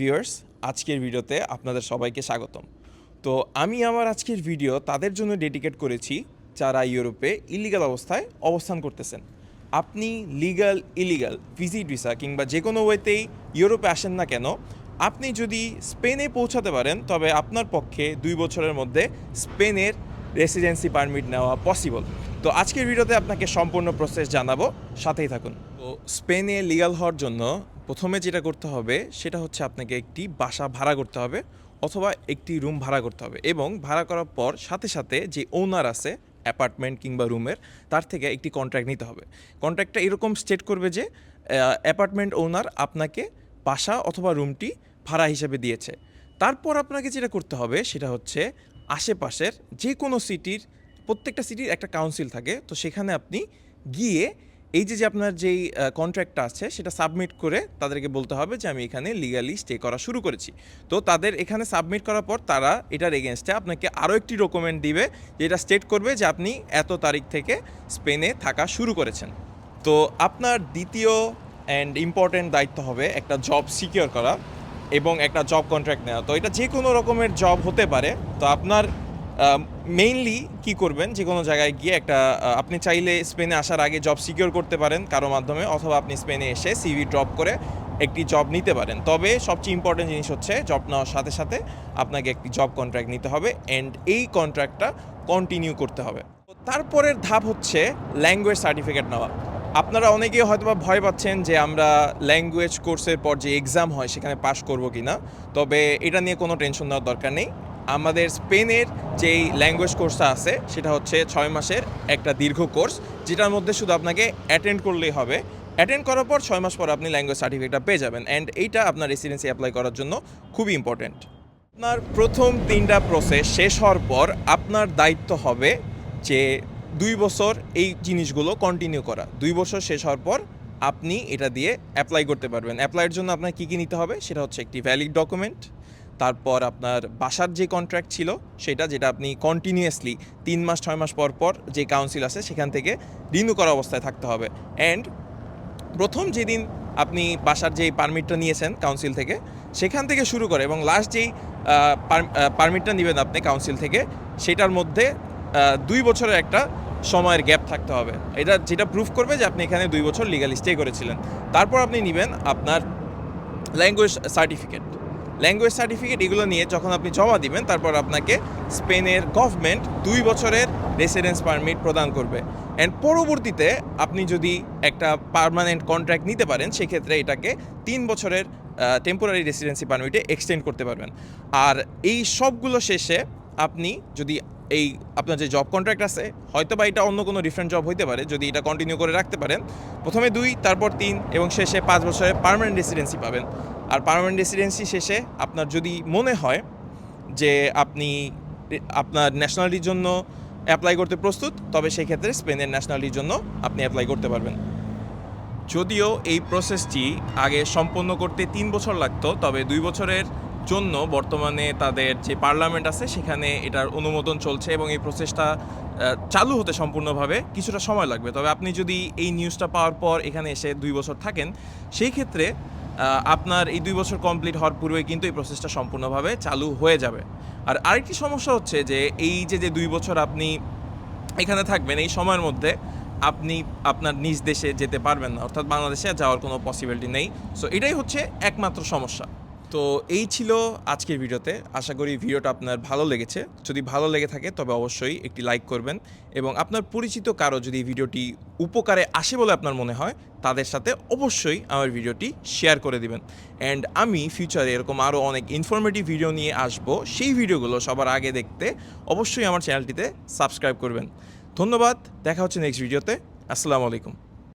Viewers আজকের ভিডিওতে আপনাদের সবাইকে স্বাগতম। তো আমি আমার আজকের ভিডিও তাদের জন্য ডেডিকেট করেছি যারা ইউরোপে ইলিগাল অবস্থায় অবস্থান করতেছেন। আপনি লিগাল ইলিগাল ভিজিট ভিসা কিংবা যে কোনো ওয়েতেই ইউরোপে আসেন না কেন, আপনি যদি স্পেনে পৌঁছাতে পারেন, তবে আপনার পক্ষে দুই বছরের মধ্যে স্পেনের রেসিডেন্সি পারমিট নেওয়া পসিবল তো আজকের ভিডিওতে আপনাকে সম্পূর্ণ প্রসেস জানাব, সাথেই থাকুন। তো স্পেনে লিগাল হওয়ার জন্য প্রথমে যেটা করতে হবে, সেটা হচ্ছে আপনাকে একটি বাসা ভাড়া করতে হবে অথবা একটি রুম ভাড়া করতে হবে এবং ভাড়া করার পর সাথে সাথে যে ওনার আছে অ্যাপার্টমেন্ট কিংবা রুমের, তার থেকে একটি কন্ট্রাক্ট নিতে হবে। কন্ট্রাক্টটা এরকম স্টেট করবে যে অ্যাপার্টমেন্ট ওনার আপনাকে বাসা অথবা রুমটি ভাড়া হিসেবে দিয়েছে। তারপর আপনাকে যেটা করতে হবে, সেটা হচ্ছে আশেপাশের যে কোনো সিটির প্রত্যেকটা সিটির একটা কাউন্সিল থাকে, তো সেখানে আপনি গিয়ে এই যে যে আপনার যেই কন্ট্রাক্টটা আছে, সেটা সাবমিট করে তাদেরকে বলতে হবে যে, আমি এখানে লিগালি স্টে করা শুরু করেছি। তো তাদের এখানে সাবমিট করার পর তারা এটার এগেনস্টে আপনাকে আরও একটি ডকুমেন্ট দিবে যেটা স্টেট করবে যে, আপনি এত তারিখ থেকে স্পেনে থাকা শুরু করেছেন। তো আপনার দ্বিতীয় অ্যান্ড ইম্পর্ট্যান্ট দায়িত্ব হবে একটা জব সিকিওর করা এবং একটা জব কন্ট্রাক্ট নেওয়া। তো এটা যে কোনো রকমের জব হতে পারে। তো আপনার মেইনলি কি করবেন? যে কোনো জায়গায় গিয়ে একটা আপনি চাইলে স্পেনে আসার আগে জব সিকিওর করতে পারেন কারও মাধ্যমে, অথবা আপনি স্পেনে এসে সিভি ড্রপ করে একটি জব নিতে পারেন। তবে সবচেয়ে ইম্পর্টেন্ট জিনিস হচ্ছে জব নেওয়ার সাথে সাথে আপনাকে একটি জব কন্ট্রাক্ট নিতে হবে অ্যান্ড এই কন্ট্রাক্টটা কন্টিনিউ করতে হবে। তারপরের ধাপ হচ্ছে ল্যাঙ্গুয়েজ সার্টিফিকেট নেওয়া। আপনারা অনেকেই হয়তো বা ভয় পাচ্ছেন যে আমরা ল্যাঙ্গুয়েজ কোর্সের পর যে এক্সাম হয় সেখানে পাশ করব কি না তবে এটা নিয়ে কোনো টেনশন নেওয়ার দরকার নেই। আমাদের স্পেনের যেই ল্যাঙ্গুয়েজ কোর্সটা আছে, সেটা হচ্ছে ছয় মাসের একটা দীর্ঘ কোর্স যেটার মধ্যে শুধু আপনাকে অ্যাটেন্ড করলেই হবে। অ্যাটেন্ড করার পর ছয় মাস পর আপনি ল্যাঙ্গুয়েজ সার্টিফিকেটটা পেয়ে যাবেন অ্যান্ড এইটা আপনার রেসিডেন্সি অ্যাপ্লাই করার জন্য খুবই ইম্পর্ট্যান্ট আপনার প্রথম তিনটা প্রসেস শেষ হওয়ার পর আপনার দায়িত্ব হবে যে দুই বছর এই জিনিসগুলো কন্টিনিউ করা। দুই বছর শেষ হওয়ার পর আপনি এটা দিয়ে অ্যাপ্লাই করতে পারবেন। অ্যাপ্লাইয়ের জন্য আপনার কী কী নিতে হবে, সেটা হচ্ছে একটি ভ্যালিড ডকুমেন্ট তারপর আপনার বাসার যে কন্ট্রাক্ট ছিল, সেটা যেটা আপনি কন্টিনিউয়াসলি তিন মাস, ছয় মাস পর পর যে কাউন্সিল আছে, সেখান থেকে রিনিউ করা অবস্থায় থাকতে হবে। অ্যান্ড প্রথম যেদিন আপনি বাসার যেই পারমিটটা নিয়েছেন কাউন্সিল থেকে, সেখান থেকে শুরু করে এবং লাস্ট যেই পারমিটটা নেবেন আপনি কাউন্সিল থেকে, সেটার মধ্যে দুই বছরের একটা সময়ের গ্যাপ থাকতে হবে। এটা যেটা প্রুফ করবে যে আপনি এখানে দুই বছর লিগালি স্টে করেছিলেন। তারপর আপনি নেবেন আপনার ল্যাঙ্গুয়েজ সার্টিফিকেট ল্যাঙ্গুয়েজ সার্টিফিকেট এগুলো নিয়ে যখন আপনি জমা দিবেন, তারপর আপনাকে স্পেনের গভর্নমেন্ট দুই বছরের রেসিডেন্স পারমিট প্রদান করবে। অ্যান্ড পরবর্তীতে আপনি যদি একটা পার্মানেন্ট কন্ট্রাক্ট নিতে পারেন, সেক্ষেত্রে এটাকে তিন বছরের টেম্পোরারি রেসিডেন্সি পারমিটে এক্সটেন্ড করতে পারবেন। আর এই সবগুলো শেষে আপনি যদি এই আপনার যে জব কন্ট্রাক্ট আছে, হয়তো বা এটা অন্য কোনো ডিফারেন্ট জব হইতে পারে, যদি এটা কন্টিনিউ করে রাখতে পারেন, প্রথমে দুই, তারপর তিন, এবং শেষে পাঁচ বছরের পার্মানেন্ট রেসিডেন্সি পাবেন। আর পার্মানেন্ট রেসিডেন্সি শেষে আপনার যদি মনে হয় যে আপনি আপনার ন্যাশনালিটির জন্য অ্যাপ্লাই করতে প্রস্তুত, তবে সেক্ষেত্রে স্পেনের ন্যাশনালিটির জন্য আপনি অ্যাপ্লাই করতে পারবেন। যদিও এই প্রসেসটি আগে সম্পন্ন করতে তিন বছর লাগতো, তবে দুই বছরের জন্য বর্তমানে তাদের যে পার্লামেন্ট আছে, সেখানে এটার অনুমোদন চলছে এবং এই প্রসেসটা চালু হতে সম্পূর্ণভাবে কিছুটা সময় লাগবে। তবে আপনি যদি এই নিউজটা পাওয়ার পর এখানে এসে দুই বছর থাকেন, সেই ক্ষেত্রে আপনার এই দুই বছর কমপ্লিট হওয়ার পূর্বে কিন্তু এই প্রসেসটা সম্পূর্ণভাবে চালু হয়ে যাবে। আর আরেকটি সমস্যা হচ্ছে যে, এই যে যে দুই বছর আপনি এখানে থাকবেন, এই সময়ের মধ্যে আপনি আপনার নিজ দেশে যেতে পারবেন না, অর্থাৎ বাংলাদেশে যাওয়ার কোনো পসিবিলিটি নেই। সো এটাই হচ্ছে একমাত্র সমস্যা। তো এই ছিল আজকের ভিডিওতে। আশা করি ভিডিওটা আপনার ভালো লেগেছে। যদি ভালো লেগে থাকে, তবে অবশ্যই একটি লাইক করবেন এবং আপনার পরিচিত কারও যদি ভিডিওটি উপকারে আসে বলে আপনার মনে হয়, তাদের সাথে অবশ্যই আমার ভিডিওটি শেয়ার করে দিবেন। অ্যান্ড আমি ফিউচারে এরকম আরও অনেক ইনফরমেটিভ ভিডিও নিয়ে আসব। সেই ভিডিওগুলো সবার আগে দেখতে অবশ্যই আমার চ্যানেলটিতে সাবস্ক্রাইব করবেন। ধন্যবাদ। দেখা হচ্ছে নেক্সট ভিডিওতে আসসালামু আলাইকুম।